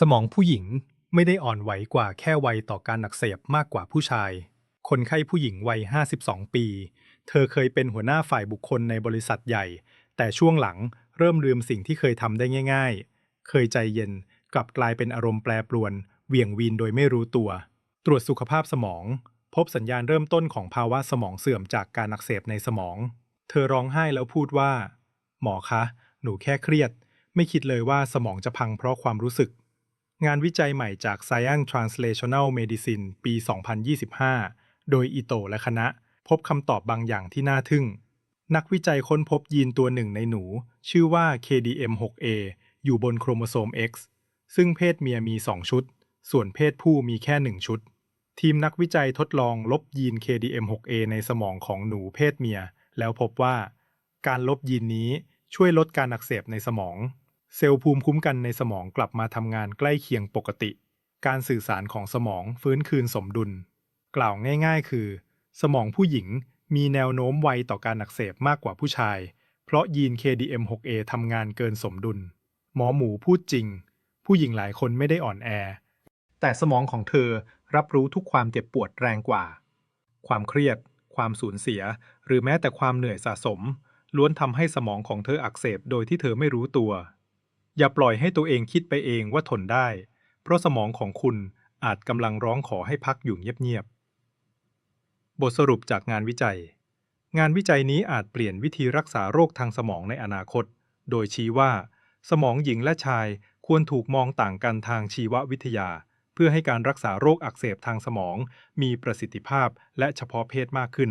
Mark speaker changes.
Speaker 1: สมองผู้หญิงไม่ได้อ่อนไหวกว่าแค่วัยต่อการอักเสบมากกว่าผู้ชาย คนไข้ผู้หญิงวัย 52 ปี เธอเคยเป็นหัวหน้าฝ่ายบุคคลในบริษัทใหญ่ แต่ช่วงหลังเริ่มลืมสิ่งที่เคยทำได้ง่าย ๆ เคยใจเย็นกลับกลายเป็นอารมณ์แปรปรวน เหวี่ยงวีนโดยไม่รู้ตัว ตรวจสุขภาพสมอง พบสัญญาณเริ่มต้นของภาวะสมองเสื่อมจากการอักเสบในสมอง เธอร้องไห้แล้วพูดว่า หมอคะ หนูแค่เครียด ไม่คิดเลยว่าสมองจะพังเพราะความรู้สึก งานวิจัยใหม่จาก Science Translational Medicine ปี 2025 โดยอิโตะและคณะ พบคำตอบบางอย่างที่น่าทึ่ง นักวิจัยค้นพบยีนตัวหนึ่งในหนู ชื่อว่า KDM6A อยู่บนโครโมโซม X ซึ่งเพศเมียมี 2 ชุด ส่วนเพศผู้มีแค่ 1 ชุด ทีมนักวิจัยทดลองลบยีน KDM6A ในสมองของหนูเพศเมีย แล้วพบว่า การลบยีนนี้ช่วยลดการอักเสบในสมอง เซลล์ภูมิคุ้มกันในสมองกลับมาทำงานใกล้เคียงปกติ การสื่อสารของสมองฟื้นคืนสมดุล กล่าวง่ายๆ คือ สมองผู้หญิงมีแนวโน้มไวต่อการอักเสบมากกว่าผู้ชาย เพราะยีน KDM6A ทำงานเกินสมดุล หมอหมูพูดจริง ผู้หญิงหลายคนไม่ได้อ่อนแอ แต่สมองของเธอรับรู้ทุกความเจ็บปวดแรงกว่า ความเครียด ความสูญเสีย หรือแม้แต่ความเหนื่อยสะสม ล้วนทำให้สมองของเธออักเสบโดยที่เธอไม่รู้ตัว อย่าปล่อยให้ตัวเองคิดไปเองว่าทนได้ เพราะสมองของคุณอาจกำลังร้องขอให้พักอยู่เงียบๆ บทสรุปจากงานวิจัย งานวิจัยนี้อาจเปลี่ยนวิธีรักษาโรคทางสมองในอนาคต โดยชี้ว่า สมองหญิงและชายควรถูกมองต่างกันทางชีววิทยา เพื่อให้การรักษาโรคอักเสบทางสมอง มีประสิทธิภาพและเฉพาะเพศมากขึ้น